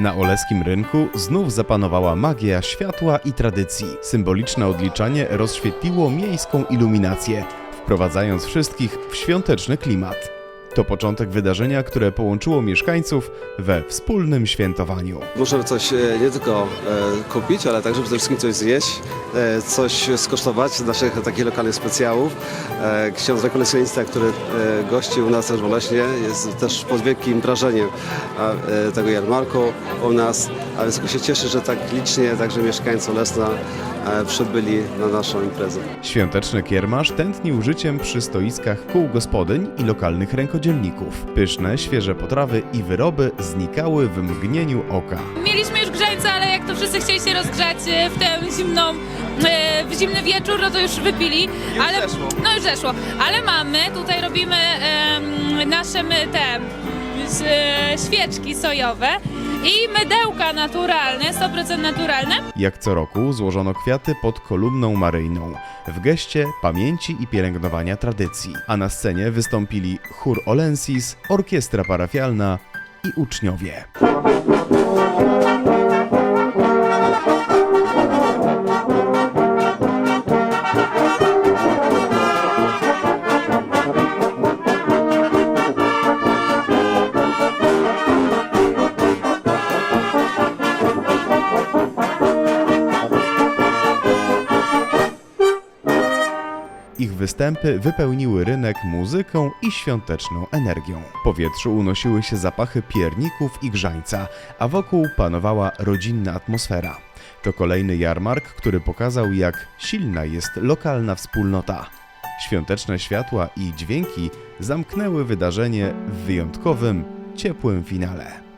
Na oleskim rynku znów zapanowała magia światła i tradycji. Symboliczne odliczanie rozświetliło miejską iluminację, wprowadzając wszystkich w świąteczny klimat. To początek wydarzenia, które połączyło mieszkańców we wspólnym świętowaniu. Możemy coś e, nie tylko e, kupić, ale także przede wszystkim coś zjeść, e, coś skosztować z naszych takich lokalnych specjałów. Ksiądz rekolekcjonista, który gościł nas też w Oleśnie, jest też pod wielkim wrażeniem tego jarmarku u nas, a więc się cieszę, że tak licznie także mieszkańcy Olesna e, przybyli na naszą imprezę. Świąteczny kiermasz tętnił życiem przy stoiskach kół gospodyń i lokalnych Pyszne, świeże potrawy i wyroby znikały w mgnieniu oka. Mieliśmy już grzańca, ale jak to wszyscy chcieli się rozgrzać e, w tę zimną, e, w zimny wieczór, no to już wypili. ale, No już zeszło. Ale mamy, tutaj robimy em, nasze my- te e, świeczki sojowe i mydełka naturalne, 100% naturalne. Jak co roku złożono kwiaty pod kolumną maryjną w geście pamięci i pielęgnowania tradycji, a na scenie wystąpili chór Olensis, orkiestra parafialna i uczniowie. Ich występy wypełniły rynek muzyką i świąteczną energią. W powietrzu unosiły się zapachy pierników i grzańca, a wokół panowała rodzinna atmosfera. To kolejny jarmark, który pokazał, jak silna jest lokalna wspólnota. Świąteczne światła i dźwięki zamknęły wydarzenie w wyjątkowym, ciepłym finale.